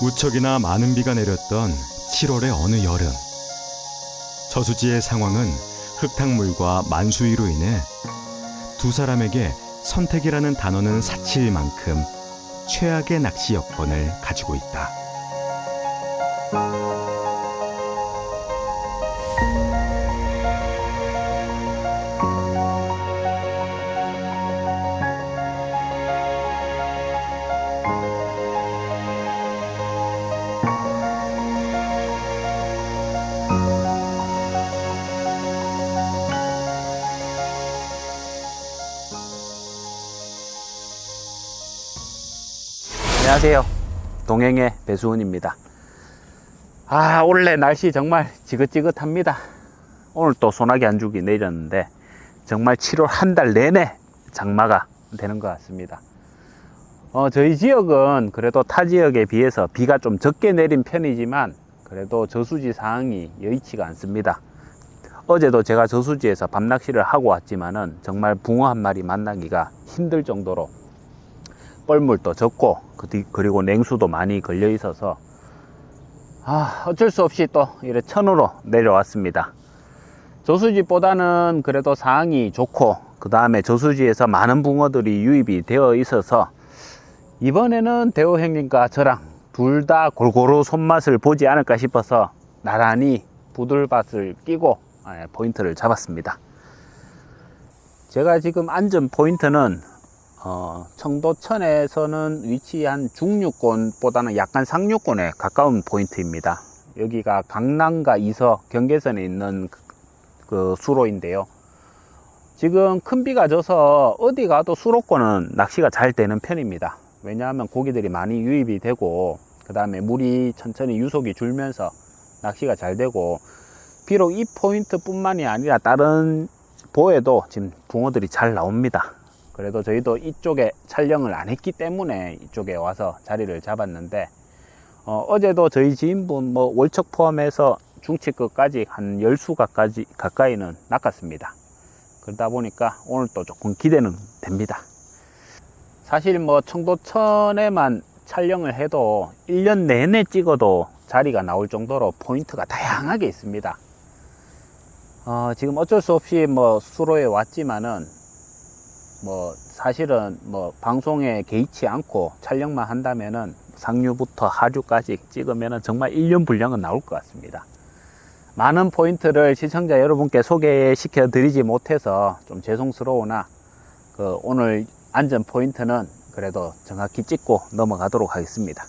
무척이나 많은 비가 내렸던 7월의 어느 여름. 저수지의 상황은 흙탕물과 만수위로 인해 두 사람에게 선택이라는 단어는 사치일 만큼 최악의 낚시 여건을 가지고 있다. 안녕하세요. 동행의 배수훈입니다. 아, 원래 날씨 정말 지긋지긋합니다. 오늘 또 소나기 한 줄기 내렸는데 정말 7월 한 달 내내 장마가 되는 것 같습니다. 어, 저희 지역은 그래도 타 지역에 비해서 비가 좀 적게 내린 편이지만 그래도 저수지 상황이 여의치가 않습니다. 어제도 제가 저수지에서 밤낚시를 하고 왔지만은 정말 붕어 한 마리 만나기가 힘들 정도로 뻘물도 적고 그 뒤- 그리고 냉수도 많이 걸려 있어서 아 어쩔 수 없이 또 이래 천으로 내려왔습니다. 저수지보다는 그래도 상황이 좋고 그 다음에 저수지에서 많은 붕어들이 유입이 되어 있어서 이번에는 대호 형님과 저랑 둘 다 골고루 손맛을 보지 않을까 싶어서 나란히 부들밭을 끼고 아, 포인트를 잡았습니다. 제가 지금 앉은 포인트는 어, 청도천에서는 위치한 중류권보다는 약간 상류권에 가까운 포인트입니다. 여기가 강남과 이서 경계선에 있는 그, 그 수로인데요. 지금 큰 비가 져서 어디 가도 수로권은 낚시가 잘 되는 편입니다. 왜냐하면 고기들이 많이 유입이 되고 그 다음에 물이 천천히 유속이 줄면서 낚시가 잘 되고 비록 이 포인트뿐만이 아니라 다른 보에도 지금 붕어들이 잘 나옵니다. 그래도 저희도 이쪽에 촬영을 안 했기 때문에 이쪽에 와서 자리를 잡았는데 어, 제도 저희 지인분 뭐 월척 포함해서 중치끝까지 한 열수가까지 가까이는 낚았습니다. 그러다 보니까 오늘 또 조금 기대는 됩니다. 사실 뭐 청도천에만 촬영을 해도 1년 내내 찍어도 자리가 나올 정도로 포인트가 다양하게 있습니다. 어, 지금 어쩔 수 없이 뭐 수로에 왔지만은 뭐 사실은 뭐 방송에 개의치 않고 촬영만 한다면은 상류부터 하류까지 찍으면은 정말 1년 분량은 나올 것 같습니다. 많은 포인트를 시청자 여러분께 소개시켜 드리지 못해서 좀 죄송스러우나 그 오늘 안전 포인트는 그래도 정확히 찍고 넘어가도록 하겠습니다.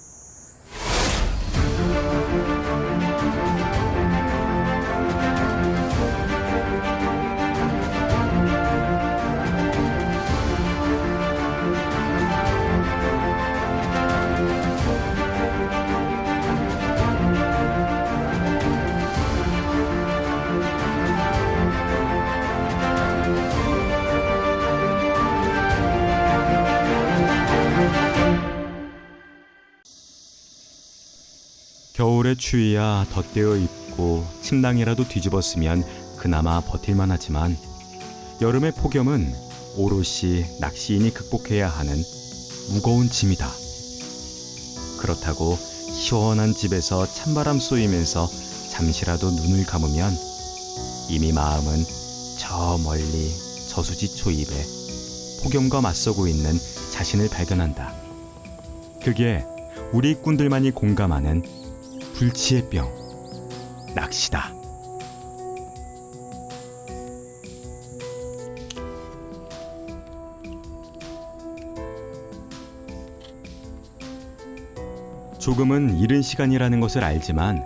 겨울의 추위야 덧대어 입고 침낭이라도 뒤집었으면 그나마 버틸만 하지만 여름의 폭염은 오롯이 낚시인이 극복해야 하는 무거운 짐이다. 그렇다고 시원한 집에서 찬바람 쏘이면서 잠시라도 눈을 감으면 이미 마음은 저 멀리 저수지 초입에 폭염과 맞서고 있는 자신을 발견한다. 그게 우리 꾼들만이 공감하는 불치의 병 낚시다. 조금은 이른 시간이라는 것을 알지만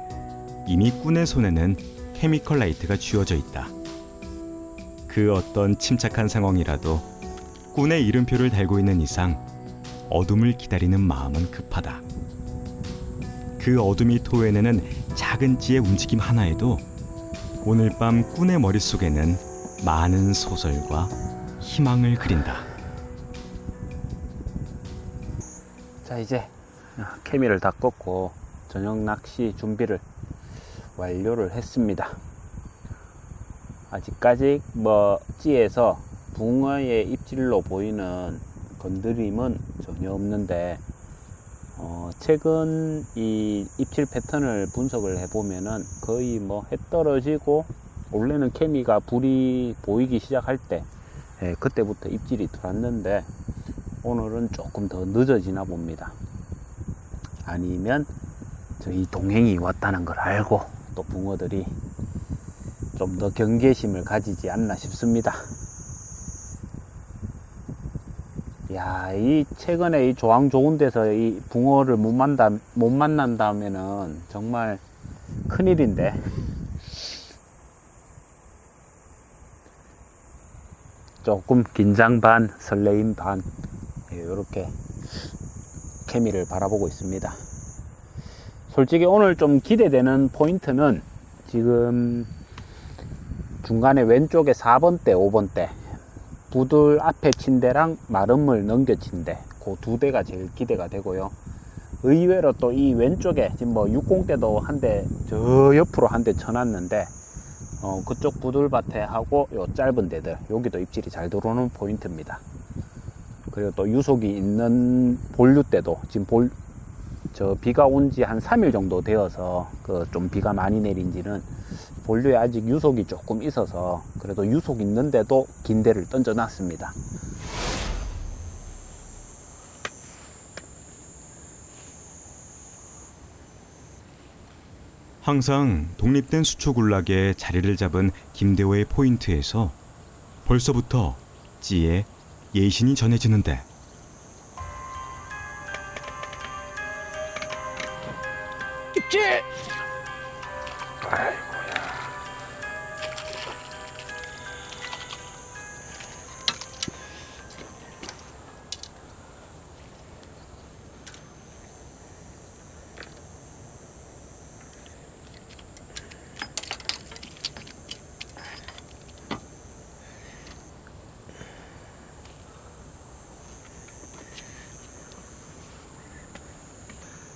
이미 꾼의 손에는 케미컬 라이트가 쥐어져 있다. 그 어떤 침착한 상황이라도 꾼의 이름표를 달고 있는 이상 어둠을 기다리는 마음은 급하다. 그 어둠이 토해내는 작은 찌의 움직임 하나에도 오늘 밤 꾼의 머릿속에는 많은 소설과 희망을 그린다. 자 이제 케미를 다 꺾고 저녁 낚시 준비를 완료를 했습니다. 아직까지 뭐 찌에서 붕어의 입질로 보이는 건드림은 전혀 없는데 어, 어, 최근 이 입질 패턴을 분석을 해보면은 거의 뭐 해 떨어지고 원래는 케미가 불이 보이기 시작할 때 예, 그때부터 입질이 들어왔는데 오늘은 조금 더 늦어지나 봅니다. 아니면 저희 동행이 왔다는 걸 알고 또 붕어들이 좀 더 경계심을 가지지 않나 싶습니다. 야, 이 최근에 이 조항 좋은 데서 이 붕어를 못 만다 못 만난다면은 정말 큰일인데. 조금 긴장 반, 설레임 반, 이렇게 케미를 바라보고 있습니다. 솔직히 오늘 좀 기대되는 포인트는 지금 중간에 왼쪽에 4번대, 5번대 부들 앞에 친대랑 마름을 넘겨 친대 그 두 대가 제일 기대가 되고요. 의외로 또 이 왼쪽에 지금 뭐 60대도 한 대 저 옆으로 한 대 쳐놨는데 어, 그쪽 부들밭에 하고 요 짧은 데들 여기도 입질이 잘 들어오는 포인트입니다. 그리고 또 유속이 있는 본류 때도 지금 볼, 저 비가 온 지 한 3일 정도 되어서 그 좀 비가 많이 내린지는 본류에 아직 유속이 조금 있어서 그래도 유속 있는데도 긴 대를 던져 놨습니다. 항상 독립된 수초 군락에 자리를 잡은 김대호의 포인트에서 벌써부터 찌의 예신이 전해지는데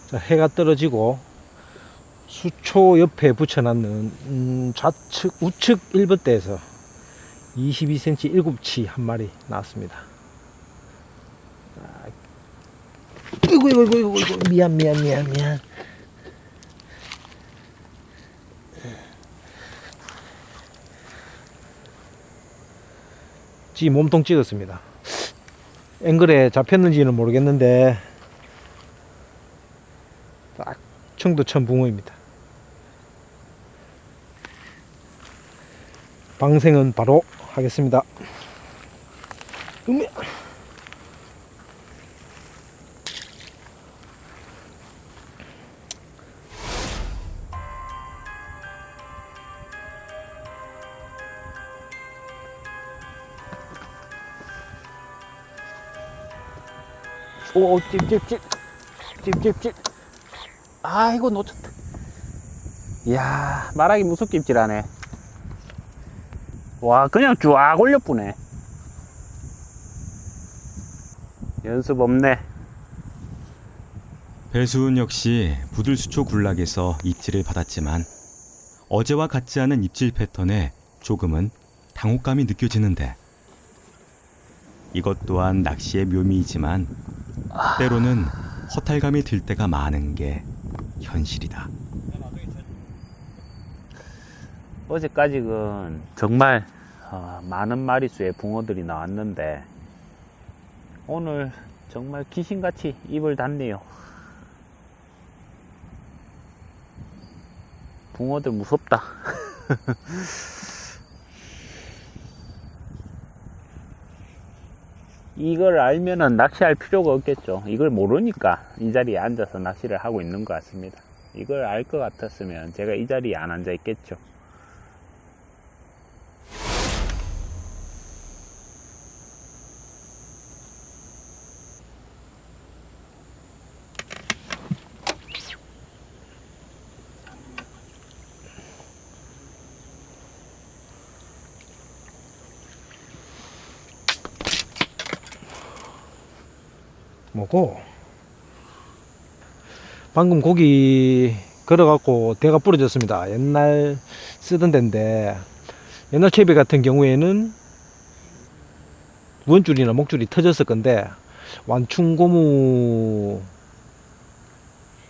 자, 해가 떨어지고 수초 옆에 붙여놨는 음, 좌측 우측 1번대에서 22cm 7치 한 마리 나왔습니다. 자, 이고 이고 이고 이고 미안 미안 미안 미안. 지 몸통 찍었습니다. 앵글에 잡혔는지는 모르겠는데 딱 청도천 붕어입니다. 방생은 바로 하겠습니다. 음에. 오, 찝찝찝. 찝찝찝. 아이고 놓쳤다. 이야 말하기 무섭게 입질하네. 와 그냥 쫙 올려뿌네. 연습 없네. 배수은 역시 부들수초 군락에서 입질을 받았지만 어제와 같지 않은 입질 패턴에 조금은 당혹감이 느껴지는데 이것 또한 낚시의 묘미이지만 때로는 허탈감이 들 때가 많은 게 현실이다. 어제까지는 정말 어, 많은 마리수의 붕어들이 나왔는데 오늘 정말 귀신같이 입을 닫네요. 붕어들 무섭다. 이걸 알면은 낚시할 필요가 없겠죠. 이걸 모르니까 이 자리에 앉아서 낚시를 하고 있는 것 같습니다. 이걸 알 것 같았으면 제가 이 자리에 안 앉아 있겠죠. 뭐고? 방금 고기 걸어갖고 대가 부러졌습니다. 옛날 쓰던 데인데 옛날 채비 같은 경우에는 원줄이나 목줄이 터졌을 건데 완충 고무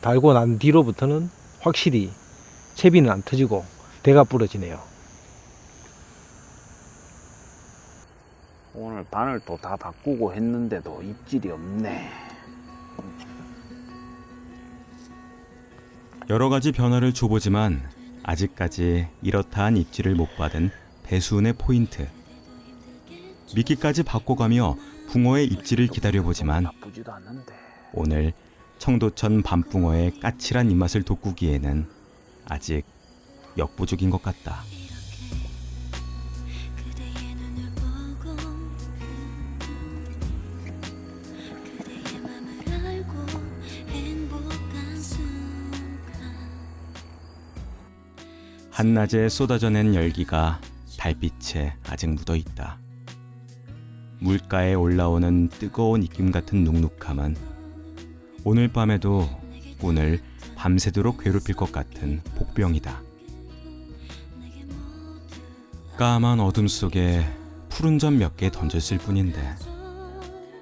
달고 난 뒤로부터는 확실히 채비는 안 터지고 대가 부러지네요. 오늘 바늘 또 다 바꾸고 했는데도 입질이 없네. 여러 가지 변화를 줘보지만 아직까지 이렇다한 입질을 못 받은 배수운의 포인트. 미끼까지 바꿔가며 붕어의 입질을 기다려보지만 나쁘지도 않는데. 오늘 청도천 밤붕어의 까칠한 입맛을 돋구기에는 아직 역부족인 것 같다. 한낮에 쏟아져 낸 열기가 달빛에 아직 묻어 있다. 물가에 올라오는 뜨거운 입김 같은 눅눅함은 오늘 밤에도 오늘 밤새도록 괴롭힐 것 같은 복병이다. 까만 어둠 속에 푸른 점 몇 개 던졌을 뿐인데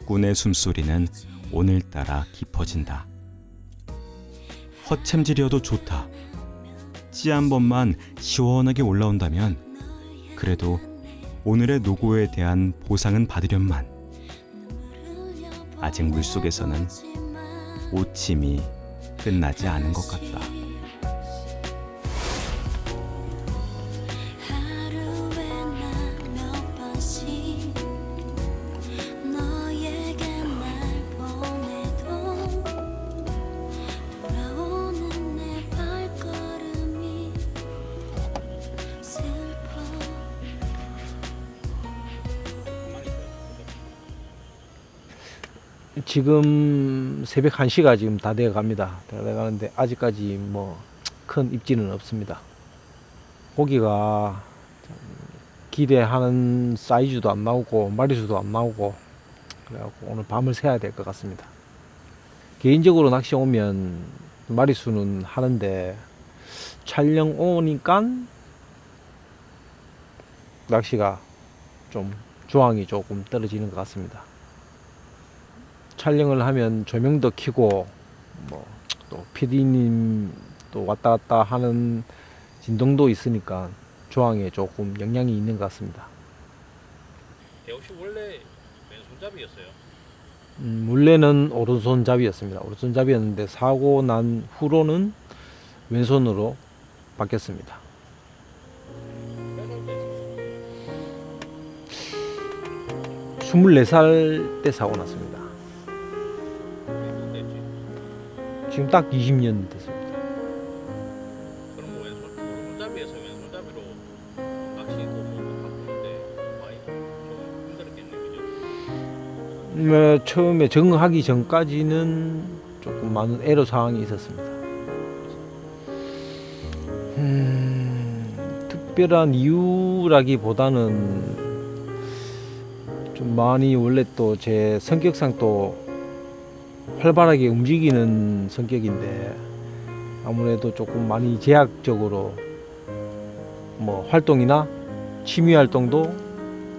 꾼의 숨소리는 오늘따라 깊어진다. 허챔질이어도 좋다. 찌 한 번만 시원하게 올라온다면 그래도 오늘의 노고에 대한 보상은 받으련만 아직 물속에서는 오침이 끝나지 않은 것 같다. 지금 새벽 1시가 지금 다 되어 갑니다. 다 되어 가는데 아직까지 뭐 큰 입지는 없습니다. 고기가 참 기대하는 사이즈도 안 나오고 마리수도 안 나오고 그래갖고 오늘 밤을 새야 될 것 같습니다. 개인적으로 낚시 오면 마리수는 하는데 촬영 오니까 낚시가 좀 조항이 조금 떨어지는 것 같습니다. 촬영을 하면 조명도 켜고 뭐 또 PD님 또 왔다 갔다 하는 진동도 있으니까 조항에 조금 영향이 있는 것 같습니다. 대혹시 원래 왼손잡이였어요? 음, 원래는 오른손잡이였습니다. 오른손잡이였는데 사고 난 후로는 왼손으로 바뀌었습니다. 24살 때 사고 났습니다. 지금 딱 20년 됐습니다. 그럼 뭐 왼손 오른손잡이에서 왼손잡이로 낚시고 뭐 바꾸는데 많이 좀 힘들었겠네 그죠? 뭐 처음에 적응하기 전까지는 조금 많은 애로 사항이 있었습니다. 음, 특별한 이유라기보다는 좀 많이 원래 또 제 성격상 또 활발하게 움직이는 성격인데 아무래도 조금 많이 제약적으로 뭐 활동이나 취미 활동도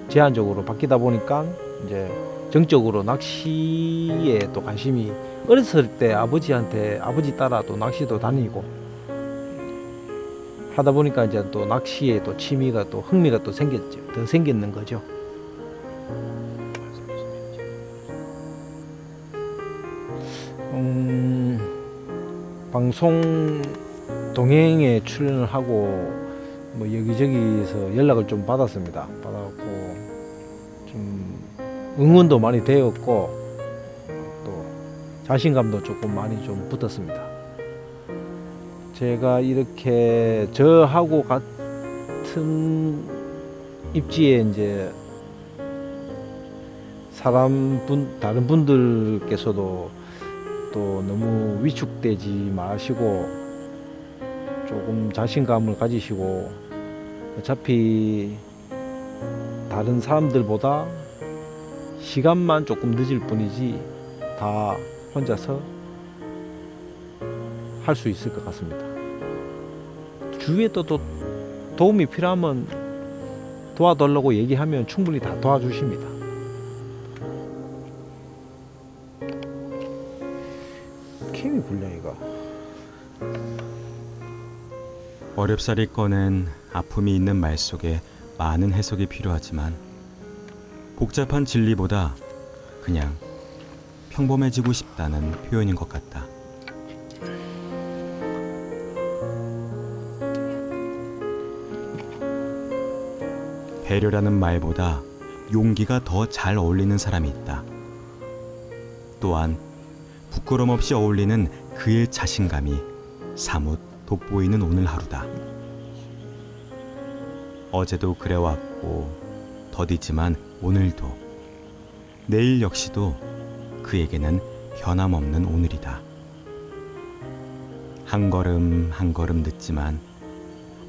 제한적으로 바뀌다 보니까 이제 정적으로 낚시에 또 관심이 어렸을 때 아버지한테 아버지 따라 또 낚시도 다니고 하다 보니까 이제 또 낚시에 또 취미가 또 흥미가 또 생겼죠. 더 생겼는 거죠. 방송 동행에 출연을 하고 뭐 여기저기서 연락을 좀 받았습니다. 받아갖고 좀 응원도 많이 되었고 또 자신감도 조금 많이 좀 붙었습니다. 제가 이렇게 저하고 같은 입지에 이제 사람 분 다른 분들께서도 또 너무 위축되지 마시고 조금 자신감을 가지시고 어차피 다른 사람들보다 시간만 조금 늦을 뿐이지 다 혼자서 할 수 있을 것 같습니다. 주위에 또, 또 도움이 필요하면 도와달라고 얘기하면 충분히 다 도와주십니다. 캠이 불량이가 어렵사리 꺼낸 아픔이 있는 말 속에 많은 해석이 필요하지만 복잡한 진리보다 그냥 평범해지고 싶다는 표현인 것 같다. 배려라는 말보다 용기가 더 잘 어울리는 사람이 있다. 또한 부끄럼 없이 어울리는 그의 자신감이 사뭇 돋보이는 오늘 하루다. 어제도 그래왔고 더디지만 오늘도 내일 역시도 그에게는 변함없는 오늘이다. 한 걸음 한 걸음 늦지만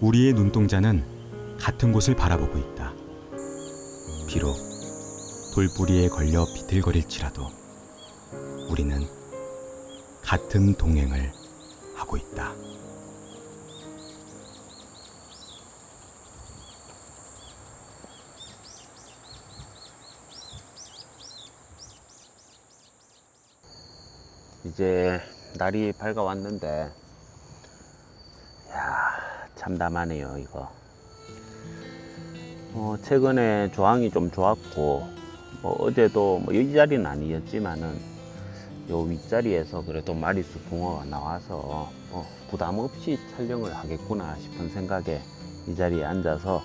우리의 눈동자는 같은 곳을 바라보고 있다. 비록 돌부리에 걸려 비틀거릴지라도 우리는 같은 동행을 하고 있다. 이제 날이 밝아왔는데 야 참담하네요 이거 어, 최근에 조항이 좀 좋았고 뭐 어제도 뭐 이 자리는 아니었지만은 요 윗자리에서 그래도 마리수 붕어가 나와서 뭐 부담 없이 촬영을 하겠구나 싶은 생각에 이 자리에 앉아서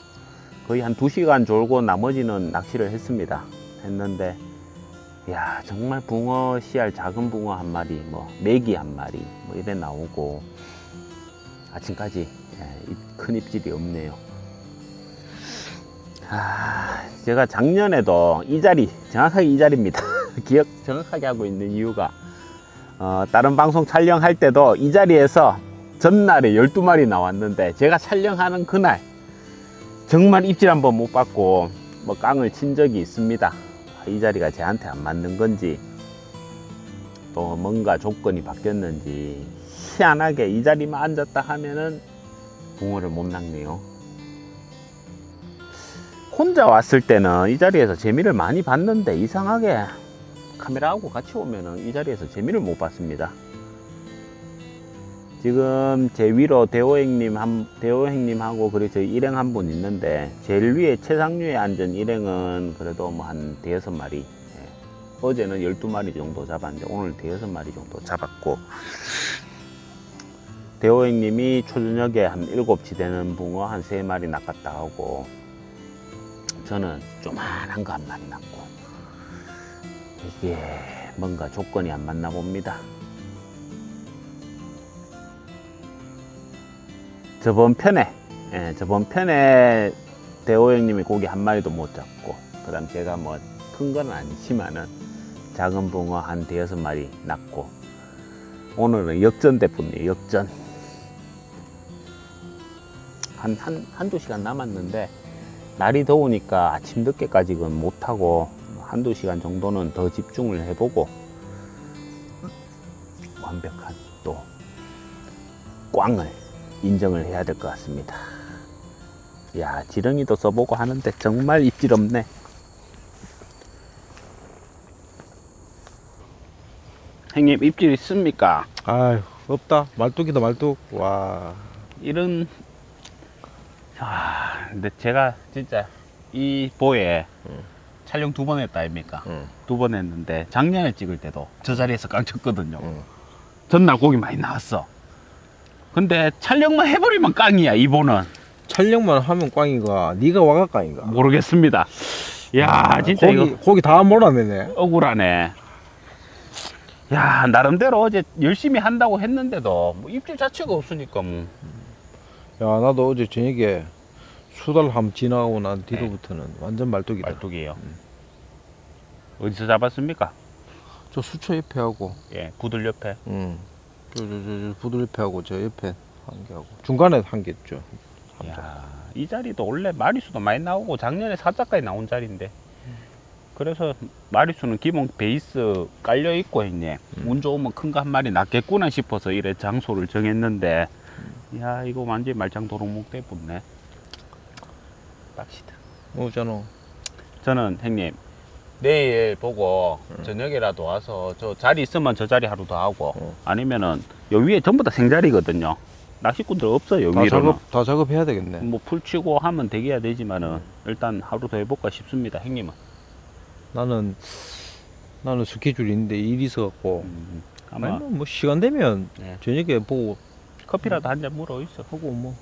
거의 한 두시간 졸고 나머지는 낚시를 했습니다. 했는데 야 정말 붕어 씨알 작은 붕어 한 마리 뭐 메기 한 마리 뭐 이래 나오고 아침까지 예, 입- 큰 입질이 없네요. 아 제가 작년에도 이 자리 정확하게 이 자리입니다 기억 정확하게 하고 있는 이유가 어, 다른 방송 촬영할 때도 이 자리에서 전날에 12마리 나왔는데 제가 촬영하는 그날 정말 입질 한번 못 받고 뭐 깡을 친 적이 있습니다 이 자리가 저한테 안 맞는 건지 또 뭔가 조건이 바뀌었는지 희한하게 이 자리만 앉았다 하면은 붕어를 못 낚네요. 혼자 왔을 때는 이 자리에서 재미를 많이 봤는데 이상하게 카메라하고 같이 오면은 이 자리에서 재미를 못 봤습니다. 지금 제 위로 대호행님 한 대호행님하고 그리고 저희 일행 한 분 있는데 제일 위에 최상류에 앉은 일행은 그래도 뭐 한 대여섯 마리 예. 어제는 12마리 정도 잡았는데 오늘 대여섯 마리 정도 잡았고 대호행님이 초저녁에 한 7시 되는 붕어 한 3마리 낚았다 하고 저는 조만한 거 한 마리 낚고 이게 뭔가 조건이 안 맞나 봅니다. 저번 편에 예, 저번 편에 대호 형님이 고기 한 마리도 못 잡고 그다음 제가 뭐 큰 건 아니지만은 작은 붕어 한 대여섯 마리 낚고 오늘은 역전 대 뿐이에요 역전 한, 한, 한두 시간 남았는데 날이 더우니까 아침 늦게까지는 못하고 한두 시간 정도는 더 집중을 해보고 완벽한 또 꽝을 인정을 해야 될 것 같습니다. 야, 지렁이도 써보고 하는데 정말 입질 없네. 형님, 입질 있습니까? 아유 없다 말뚝이다 말뚝 와 이런, 아, 근데 제가 진짜 이 보에 촬영 두 번 했다 아닙니까? 응. 두 번 했는데 작년에 찍을 때도 저 자리에서 깡 쳤거든요. 응. 전날 고기 많이 나왔어. 근데 촬영만 해버리면 깡이야, 이번은. 촬영만 하면 꽝이가 네가 와가 꽝인가 모르겠습니다. 야, 진짜 고기, 이거 고기 다 몰아내네 억울하네. 야, 나름대로 어제 열심히 한다고 했는데도 뭐 입질 자체가 없으니까 뭐. 야 나도 어제 저녁에 수달 함 지나고 난 뒤로부터는 완전 말뚝이다. 말뚝이에요. 어디서 잡았습니까? 저 수초 옆에 하고. 예, 구들 옆에. 응. 저, 저, 저, 저 부들 옆에 하고 저 옆에 한 개 하고. 중간에 한 개 있죠 야, 이 자리도 원래 마리수도 많이 나오고 작년에 사자까지 나온 자리인데. 그래서 마리수는 기본 베이스 깔려 있고 형님 운 좋으면 큰 거 한 마리 낚겠구나 싶어서 이래 장소를 정했는데. 야 이거 완전 히 말짱 도롱목 돼붙네 빡시다 오잖아 저는 형님 내일 보고 저녁에라도 와서 저 자리 있으면 저 자리 하루 더 하고 어. 아니면은 요 위에 전부 다 생자리거든요. 낚시꾼들 없어요 다 위로는. 작업 다 작업해야 되겠네. 뭐 풀치고 하면 되기야 되지만은 일단 하루 더 해볼까 싶습니다, 형님은. 나는 나는 스케줄이 있는데 일이 있어 갖고 음, 아마 아니면 뭐 시간 되면 네. 저녁에 보고 커피라도 한 잔 물어 있어. 하고 뭐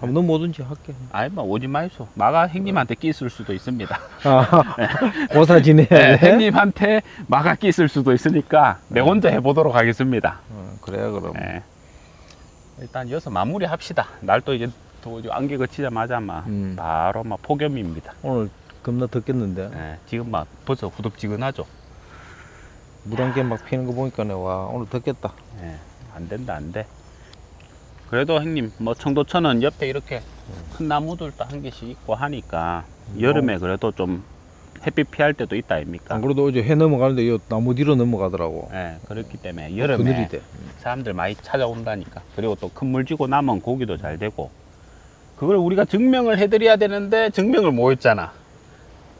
아무도 뭐든지 할게. 아이 뭐 오지 마이소. 마가 형님한테 끼있을 수도 있습니다. 아, 고사 지내야 네, 돼. 형님한테 마가 끼있을 수도 있으니까 내 혼자 해보도록 하겠습니다. 어, 그래야 그럼. 네. 일단 여기서 마무리 합시다. 날 또 이제 또 안개 거치자마자 막 음. 바로 막 폭염입니다. 오늘 겁나 덥겠는데 네, 지금 막 벌써 후덥지근하죠. 물안개 막 피는 거 보니까 와 오늘 덥겠다. 네, 안 된다 안 돼. 그래도 형님 뭐 청도천은 옆에 이렇게 큰 나무들도 한 개씩 있고 하니까 여름에 그래도 좀 햇빛 피할 때도 있다 아닙니까? 안 그래도 어제 해 넘어가는데 이 나무 뒤로 넘어가더라고. 네, 그렇기 때문에 그늘이 여름에 돼. 사람들 많이 찾아온다니까. 그리고 또 큰물 쥐고 나면 고기도 잘 되고. 그걸 우리가 증명을 해드려야 되는데 증명을 못 했잖아.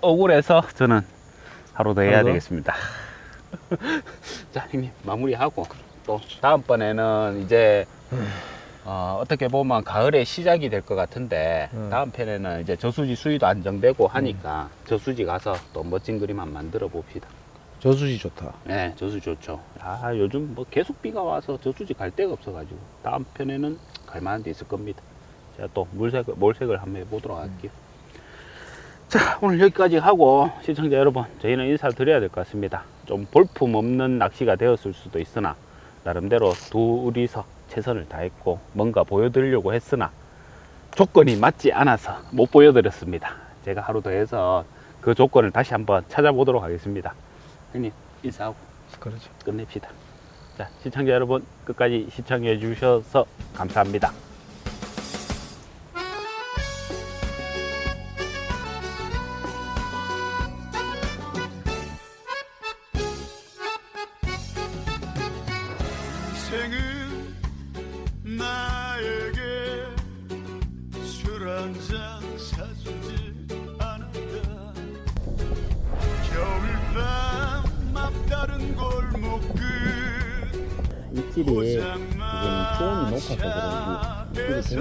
억울해서 저는 하루 더 해야 하루 더? 되겠습니다. 자, 형님 마무리하고 또 다음번에는 이제 어, 떻게 보면 가을의 시작이 될 것 같은데 음. 다음 편에는 이제 저수지 수위도 안정되고 하니까 저수지 가서 또 멋진 그림 한번 만들어 봅시다. 저수지 좋다. 네, 저수지 좋죠. 아, 요즘 뭐 계속 비가 와서 저수지 갈 데가 없어가지고 다음 편에는 갈 만한 데 있을 겁니다. 제가 또 물색을, 몰색을 한번 해보도록 할게요. 자, 오늘 여기까지 하고 시청자 여러분, 저희는 인사를 드려야 될 것 같습니다. 좀 볼품 없는 낚시가 되었을 수도 있으나 나름대로 둘이서 최선을 다했고 뭔가 보여드리려고 했으나 조건이 맞지 않아서 못 보여드렸습니다. 제가 하루 더 해서 그 조건을 다시 한번 찾아보도록 하겠습니다. 형님 인사하고 그렇죠. 끝냅시다. 자 시청자 여러분 끝까지 시청해 주셔서 감사합니다. 높아서 그런지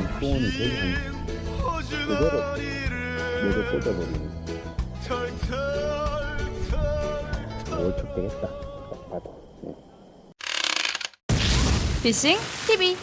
입질이 굉장히 중요합니다. 초원이 거의 한 그대로 내려 꽂아버리는 어떻게 되겠다. 봐도. 피싱 TV